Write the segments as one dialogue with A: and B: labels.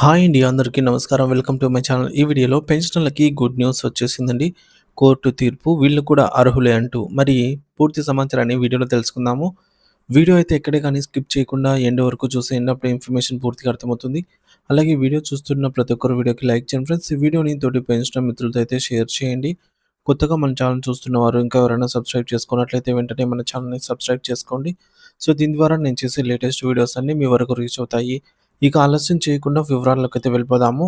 A: Hi అండి అందరికీ నమస్కారం. Welcome to my channel. ఈ వీడియోలో పెన్షనర్లకి గుడ్ న్యూస్ వచ్చేసిందండి. కోర్టు తీర్పు వీళ్ళు కూడా అర్హులే అంటూ. మరి పూర్తి సమాచారాన్ని వీడియోలో తెలుసుకుందాము. వీడియో అయితే ఎక్కడే కానీ స్కిప్ చేయకుండా ఎండ్ వరకు చూసి ఎండప్పుడు ఇన్ఫర్మేషన్ పూర్తిగా అర్థమవుతుంది. అలాగే వీడియో చూస్తున్న ప్రతి ఒక్కరు వీడియోకి లైక్ చేయండి ఫ్రెండ్స్. ఈ వీడియోని తోటి పెన్షనర్ మిత్రులతో అయితే షేర్ చేయండి. కొత్తగా మన ఛానల్ చూస్తున్న వారు ఇంకా ఎవరైనా సబ్స్క్రైబ్ చేసుకున్నట్లయితే వెంటనే మన ఛానల్ని సబ్స్క్రైబ్ చేసుకోండి. సో దీని ద్వారా నేను చేసే లేటెస్ట్ వీడియోస్ అన్నీ మీ వరకు రీచ్ అవుతాయి. ఇక ఆలస్యం చేయకుండా వివరాల్లోకి అయితే వెళ్ళిపోదాము.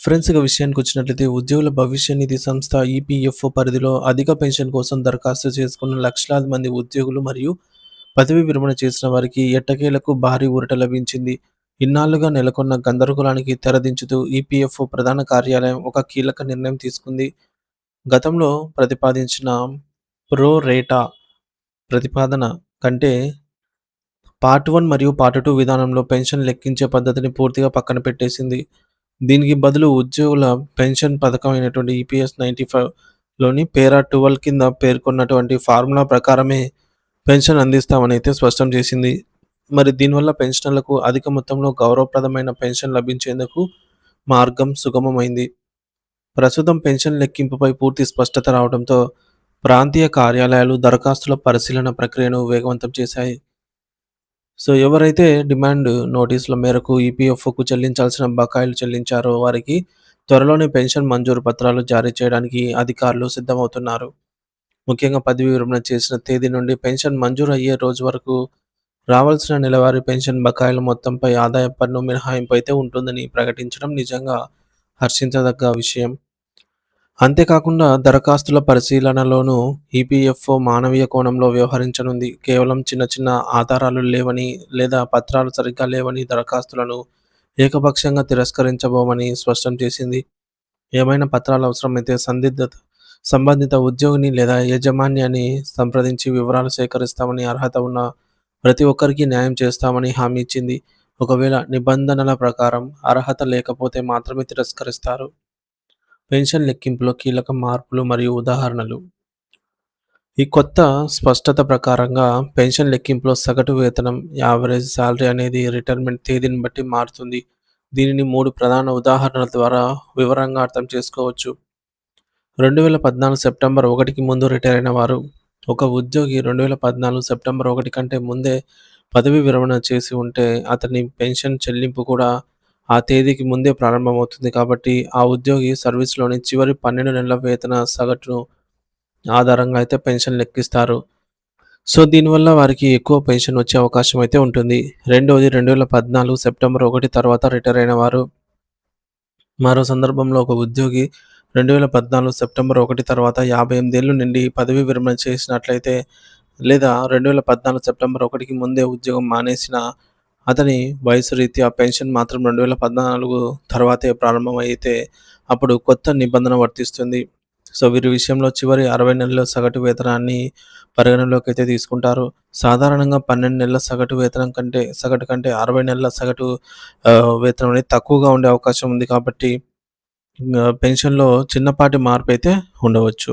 A: ఫ్రెండ్స్ ఇక విషయానికి వచ్చినట్లయితే ఉద్యోగుల భవిష్య నిధి సంస్థ ఈపీఎఫ్ఓ పరిధిలో అధిక పెన్షన్ కోసం దరఖాస్తు చేసుకున్న లక్షలాది మంది ఉద్యోగులు మరియు పదవి విరమణ చేసిన వారికి ఎట్టకేలకు భారీ ఊరట లభించింది. ఇన్నాళ్ళుగా నెలకొన్న గందరగోళానికి తెరదించుతూ ఈపీఎఫ్ఓ ప్రధాన కార్యాలయం ఒక కీలక నిర్ణయం తీసుకుంది. గతంలో ప్రతిపాదించిన ప్రో రేటా ప్రతిపాదన కంటే పార్ట్ వన్ మరియు పార్ట్ టూ విధానంలో పెన్షన్ లెక్కించే పద్ధతిని పూర్తిగా పక్కన పెట్టేసింది. దీనికి బదులు ఉద్యోగుల పెన్షన్ పథకం అయినటువంటి ఈపీఎస్ నైంటీ ఫైవ్లోని పేరా ట్వెల్వ్ కింద పేర్కొన్నటువంటి ఫార్ములా ప్రకారమే పెన్షన్ అందిస్తామని అయితే స్పష్టం చేసింది. మరి దీనివల్ల పెన్షనర్లకు అధిక మొత్తంలో గౌరవప్రదమైన పెన్షన్ లభించేందుకు మార్గం సుగమమైంది. ప్రస్తుతం పెన్షన్ లెక్కింపుపై పూర్తి స్పష్టత రావడంతో ప్రాంతీయ కార్యాలయాలు దరఖాస్తుల పరిశీలన ప్రక్రియను వేగవంతం చేశాయి. సో ఎవరైతే డిమాండ్ నోటీసుల మేరకు ఈపీఎఫ్ఓకు చెల్లించాల్సిన బకాయిలు చెల్లించారో వారికి త్వరలోనే పెన్షన్ మంజూరు పత్రాలు జారీ చేయడానికి అధికారులు సిద్ధమవుతున్నారు. ముఖ్యంగా పదవి విరమణ చేసిన తేదీ నుండి పెన్షన్ మంజూరు అయ్యే రోజు వరకు రావాల్సిన నెలవారీ పెన్షన్ బకాయిల మొత్తంపై ఆదాయ పన్ను మినహాయింపు అయితే ఉంటుందని ప్రకటించడం నిజంగా హర్షించదగ్గ విషయం. అంతేకాకుండా దరఖాస్తుల పరిశీలనలోనూ ఈపీఎఫ్ఓ మానవీయ కోణంలో వ్యవహరించనుంది. కేవలం చిన్న చిన్న ఆధారాలు లేవని లేదా పత్రాలు సరిగ్గా లేవని దరఖాస్తులను ఏకపక్షంగా తిరస్కరించబోమని స్పష్టం చేసింది. ఏమైనా పత్రాలు అవసరమైతే సందిగ్ధత సంబంధిత ఉద్యోగిని లేదా యాజమాన్యాన్ని సంప్రదించి వివరాలు సేకరిస్తామని అర్హత ఉన్న ప్రతి ఒక్కరికి న్యాయం చేస్తామని హామీ ఇచ్చింది. ఒకవేళ నిబంధనల ప్రకారం అర్హత లేకపోతే మాత్రమే తిరస్కరిస్తారు. పెన్షన్ లెక్కింపులో కీలక మార్పులు మరియు ఉదాహరణలు. ఈ కొత్త స్పష్టత ప్రకారంగా పెన్షన్ లెక్కింపులో సగటు వేతనం యావరేజ్ శాలరీ అనేది రిటైర్మెంట్ తేదీని బట్టి మారుతుంది. దీనిని మూడు ప్రధాన ఉదాహరణల ద్వారా వివరంగా అర్థం చేసుకోవచ్చు. రెండు వేల పద్నాలుగు సెప్టెంబర్ ఒకటికి ముందు రిటైర్ అయిన వారు ఒక ఉద్యోగి రెండు వేల పద్నాలుగు సెప్టెంబర్ ఒకటి కంటే ముందే పదవి విరమణ చేసి ఉంటే అతని పెన్షన్ చెల్లింపు కూడా ఆ తేదీకి ముందే ప్రారంభమవుతుంది కాబట్టి ఆ ఉద్యోగి సర్వీస్లోని చివరి పన్నెండు నెలల వేతన సగటును ఆధారంగా అయితే పెన్షన్ లెక్కిస్తారు. సో దీనివల్ల వారికి ఎక్కువ పెన్షన్ వచ్చే అవకాశం అయితే ఉంటుంది. రెండవది రెండు వేల పద్నాలుగు సెప్టెంబర్ ఒకటి తర్వాత రిటైర్ అయిన వారు. మరో సందర్భంలో ఒక ఉద్యోగి రెండు వేల పద్నాలుగు సెప్టెంబర్ ఒకటి తర్వాత యాభై ఎనిమిదేళ్ళు నుండి పదవి విరమణ చేసినట్లయితే లేదా రెండు వేల పద్నాలుగు సెప్టెంబర్ ఒకటికి ముందే ఉద్యోగం మానేసిన అతని వయసు రీత్యా పెన్షన్ మాత్రం రెండు వేల పద్నాలుగు తర్వాతే ప్రారంభమైతే అప్పుడు కొత్త నిబంధన వర్తిస్తుంది. సో వీరి విషయంలో చివరి అరవై నెలల సగటు వేతనాన్ని పరిగణలోకి అయితే తీసుకుంటారు. సాధారణంగా పన్నెండు నెలల సగటు వేతనం కంటే సగటు కంటే అరవై నెలల సగటు వేతనం అనేది తక్కువగా ఉండే అవకాశం ఉంది కాబట్టి పెన్షన్లో చిన్నపాటి మార్పు అయితే ఉండవచ్చు.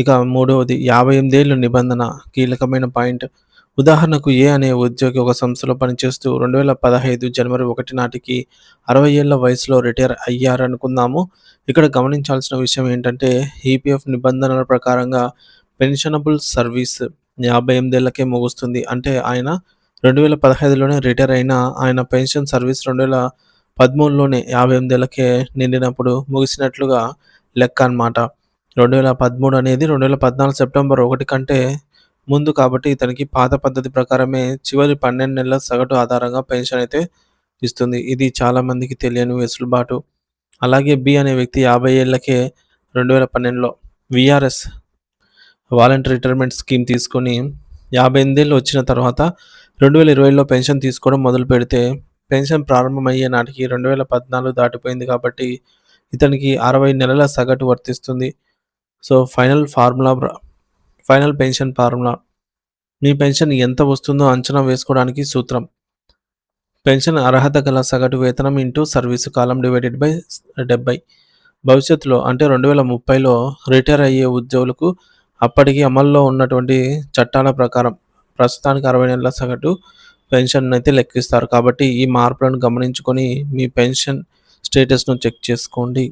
A: ఇక మూడవది యాభై ఎనిమిదేళ్ళు నిబంధన కీలకమైన పాయింట్. ఉదాహరణకు ఏ అనే ఉద్యోగి ఒక సంస్థలో పనిచేస్తూ రెండు వేల పదహైదు జనవరి ఒకటి నాటికి అరవై ఏళ్ళ వయసులో రిటైర్ అయ్యారనుకుందాము. ఇక్కడ గమనించాల్సిన విషయం ఏంటంటే ఈపీఎఫ్ నిబంధనల ప్రకారంగా పెన్షనబుల్ సర్వీస్ యాభై ఎనిమిదేళ్ళకే ముగుస్తుంది. అంటే ఆయన రెండు వేల పదహైదులోనే రిటైర్ అయిన ఆయన పెన్షన్ సర్వీస్ రెండు వేల పదమూడులోనే యాభై ఎనిమిదేళ్ళకే నిండినప్పుడు ముగిసినట్లుగా లెక్క అన్నమాట. రెండు వేల పదమూడు అనేది రెండు వేల పద్నాలుగు సెప్టెంబర్ ఒకటి కంటే ముందు కాబట్టి ఇతనికి పాత పద్ధతి ప్రకారమే చివరి పన్నెండు నెలల సగటు ఆధారంగా పెన్షన్ అయితే ఇస్తుంది. ఇది చాలామందికి తెలియని వెసులుబాటు. అలాగే బి అనే వ్యక్తి యాభై ఏళ్ళకే రెండు వేల పన్నెండులో విఆర్ఎస్ వాలంటీ రిటైర్మెంట్ స్కీమ్ తీసుకొని యాభై ఎనిమిదేళ్ళు వచ్చిన తర్వాత రెండు వేల ఇరవైలో పెన్షన్ తీసుకోవడం మొదలు పెడితే పెన్షన్ ప్రారంభమయ్యే నాటికి రెండు వేల పద్నాలుగు దాటిపోయింది కాబట్టి ఇతనికి అరవై నెలల సగటు వర్తిస్తుంది. So final formula final pension formula మీ పెన్షన్ ఎంత వస్తుందో అంచనా వేసుకోవడానికి సూత్రం పెన్షన్ అర్హత గల సగటు వేతనం ఇంటూ సర్వీసు కాలం డివైడెడ్ బై డెబ్బై భవిష్యత్తులో అంటే రెండు వేల ముప్పైలో రిటైర్ అయ్యే ఉద్యోగులకు అప్పటికి అమల్లో ఉన్నటువంటి చట్టాల ప్రకారం ప్రస్తుతానికి అరవై నెలల సగటు పెన్షన్ అయితే లెక్కిస్తారు. కాబట్టి ఈ మార్పులను గమనించుకొని మీ పెన్షన్ స్టేటస్‌ను చెక్ చేసుకోండి.